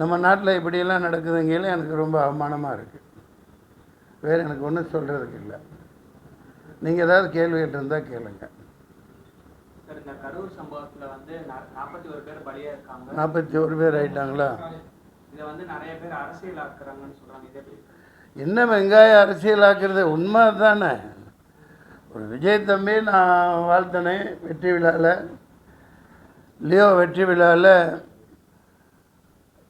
நம்ம நாட்டில் இப்படியெல்லாம் நடக்குதுங்கையில் எனக்கு ரொம்ப அவமானமாக இருக்குது வேறு எனக்கு ஒன்றும் சொல்கிறதுக்கு இல்லை. நீங்கள் ஏதாவது கேள்விகள் இருந்தால் கேளுங்க. நாற்பத்தி ஒரு பேர் ஆயிட்டாங்களா? இதை வந்து நிறைய பேர் அரசியல் ஆக்குறாங்கன்னு சொல்றாங்க. இது எப்படி என்ன வெங்காய அரசியலாக்குறது? உண்மை தானே ஒரு விஜய் தம்பி நான் வாழ்த்தினேன் வெற்றி விழாவில் லியோ வெற்றி விழாவில்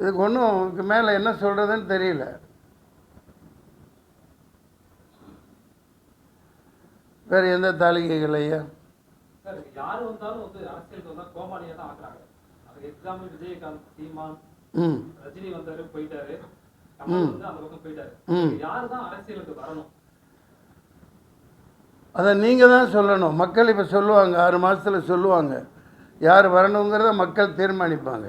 இதுக்கு ஒன்றும் இதுக்கு மேலே என்ன சொல்கிறதுன்னு தெரியல. வேறு எந்த தாலிகைகள் ஐயா? யார் வந்தாலும் வந்து அரசியலுக்கு வந்தா கோமாளியா தான் ஆக்குறாங்க. அதுக்கு எக்ஸாம்பிள் விஜயகாந்த் சீமான் ம். ரஜினி வந்தாரு போயிட்டாரு. கமல் வந்து அந்த பக்கம் போயிட்டாரு. ம். யார் தான் அரசியலுக்கு வரணும்? அதை நீங்கள் தான் சொல்லணும். மக்கள் இப்போ சொல்லுவாங்க ஆறு மாதத்தில் சொல்லுவாங்க. யார் வரணுங்கிறத மக்கள் தீர்மானிப்பாங்க.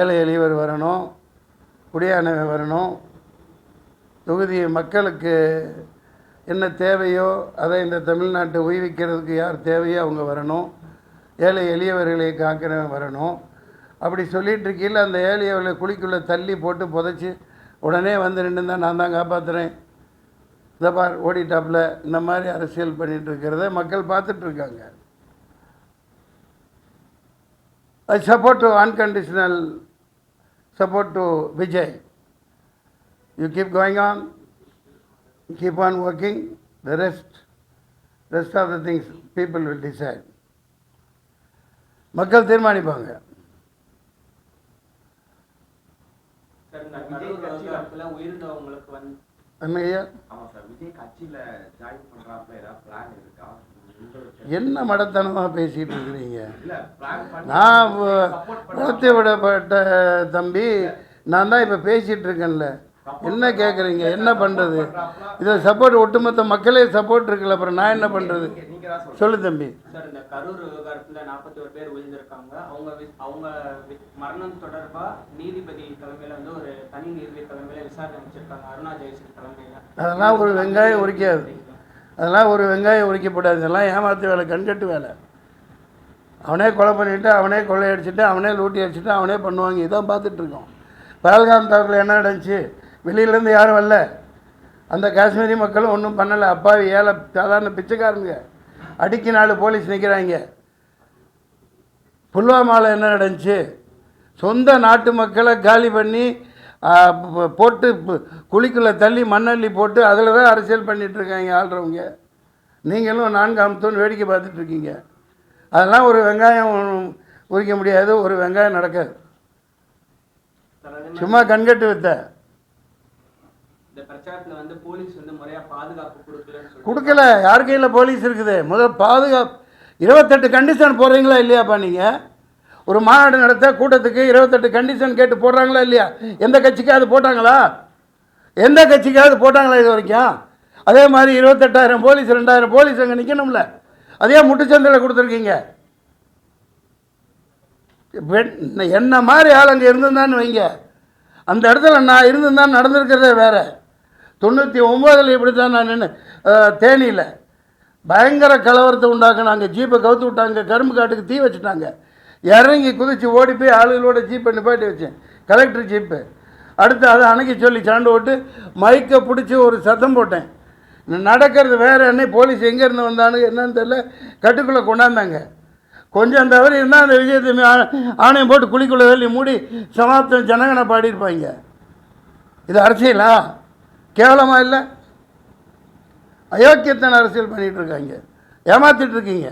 ஏழை எளியவர் வரணும் குடியானவன் வரணும். தொகுதி மக்களுக்கு என்ன தேவையோ அதை இந்த தமிழ்நாட்டை உய்விக்கிறதுக்கு யார் தேவையோ அவங்க வரணும். ஏழை எளியவர்களை காக்கிறவன் வரணும். அப்படி சொல்லிகிட்டு இருக்கையில் அந்த ஏழையவர்களை குழிக்குள்ளே தள்ளி போட்டு புதைச்சி உடனே வந்து நின்று தான் நான் தான் காப்பாற்றுறேன் இந்த பார் ஓடிட்டாப்பில் இந்த மாதிரி அரசியல் பண்ணிகிட்டு இருக்கிறத மக்கள் பார்த்துட்ருக்காங்க இருக்காங்க I support to unconditional support to Vijay you keep going on keep on working the rest rest of the things people will decide மக்கள் தீர்மானிப்பாங்க சார் இந்த விஜய் கட்சி காலத்துல உயிர்ந்தவங்களுக்கு வந்து என்னையா ஆமா சார் விஜய் கட்சியில ஜாயின் பண்றாப்புல ஏதாவது பிளான் இருக்கா என்ன மடத்தனமாக பேசிகிட்டு இருக்கிறீங்க? நான் வளர்த்து விடப்பட்ட தம்பி நான் தான் இப்போ பேசிகிட்டு இருக்கேன்ல. என்ன கேட்குறீங்க என்ன பண்ணுறது இதில் சப்போர்ட் ஒட்டுமொத்த மக்களே சப்போர்ட் இருக்குல்ல அப்புறம் நான் என்ன பண்ணுறது. சொல்லு தம்பி. சார் இந்த கரூர் விவகாரத்துல நாற்பத்தி ஒரு பேர் விழுந்திருக்காங்க அவங்க அவங்க மரணம் தொடர்பா நீதிபதி தலைமையில வந்து ஒரு தனி நீதிபதி தலைமையில விசாரணை அமைச்சிருக்காங்க. அருணா ஜெயசிங் தலைமையில. அதெல்லாம் ஒரு வெங்காயம் உரிக்காது. அதெல்லாம் ஒரு வெங்காயம் உரிக்கப்படாது இதெல்லாம் ஏமாத்து வேலை கண்கட்டு வேலை. அவனே கொலை பண்ணிவிட்டு அவனே கொள்ளையடிச்சிட்டு அவனே லூட்டி அடிச்சுட்டு அவனே பண்ணுவாங்க. இதான் பார்த்துட்ருக்கோம். பகல்காம் என்ன நடந்துச்சு? வெளியிலேருந்து யாரும் வரல. அந்த காஷ்மீரி மக்களும் ஒன்றும் பண்ணலை. அப்பாவி ஏழை சாதாரண பிச்சைக்காரங்க. அடிக்கு நாலு போலீஸ் நிற்கிறாங்க புல்வாமாவில் என்ன நடந்துச்சு? சொந்த நாட்டு மக்களை காலி பண்ணி போட்டு குழிக்குள்ளே தள்ளி மண்ணள்ளி போட்டு அதில் தான் அரசியல் பண்ணிகிட்ருக்காங்க ஆள்றவங்க. நீங்களும் நான்கு தூண் வேடிக்கை பார்த்துட்ருக்கீங்க அதெல்லாம் ஒரு வெங்காயம் உரிக்க முடியாது ஒரு வெங்காயம் நடக்காது. சும்மா கண்கட்டு வித்த. கொடுக்கல யார் கையில் போலீஸ் இருக்குது? முதல் பாதுகாப்பு இருபத்தெட்டு கண்டிஷன் போடுறீங்களா இல்லையாப்பா நீங்கள் ஒரு மாநாடு நடத்த கூட்டத்துக்கு இருபத்தெட்டு கண்டிஷன் கேட்டு போடுறாங்களா இல்லையா? எந்த கட்சிக்காவது போட்டாங்களா? எந்த கட்சிக்காவது போட்டாங்களா இது வரைக்கும்? அதே மாதிரி இருபத்தெட்டாயிரம் போலீஸ் ரெண்டாயிரம் போலீஸ் அங்கே நிற்கணும்ல அதே முட்டுச்சந்தையில் கொடுத்துருக்கீங்க. என்ன மாதிரி ஆள் அங்கே இருந்திருந்தான்னு வைங்க. அந்த இடத்துல நான் இருந்திருந்தான் நடந்திருக்கிறதே வேறு. தொண்ணூற்றி ஒம்போதில் இப்படி தான் நான் நின்று தேனியில். பயங்கர கலவரத்தை உண்டாக்குனாங்க. ஜீப்பை கவுத்து விட்டாங்க. கரும்பு காட்டுக்கு தீ வச்சுட்டாங்க. இறங்கி குதிச்சு ஓடி போய் ஆளுகளோட ஜீப்பை நிப்பாட்டி வச்சேன். கலெக்டர் ஜீப்பு அடுத்து அதை அணுகி சொல்லி சாண்டு விட்டு மைக்கை பிடிச்சி ஒரு சத்தம் போட்டேன். நடக்கிறது வேறு என்ன போலீஸ் எங்கேருந்து வந்தானுங்க என்னன்னு தெரியல. கட்டுக்குள்ளே கொண்டாந்தாங்க. கொஞ்சம் தவறி இருந்தால் அந்த விஜயதமி ஆணையம் போட்டு குழிக்குள்ளே தள்ளி மூடி சமாப்தம் ஜனகனை பாடியிருப்பாங்க இது அரசியலா? கேவலமாக இல்லை? அயோக்கியத்தன அரசியல் பண்ணிகிட்டு இருக்காங்க. ஏமாத்திட்டு இருக்கீங்க.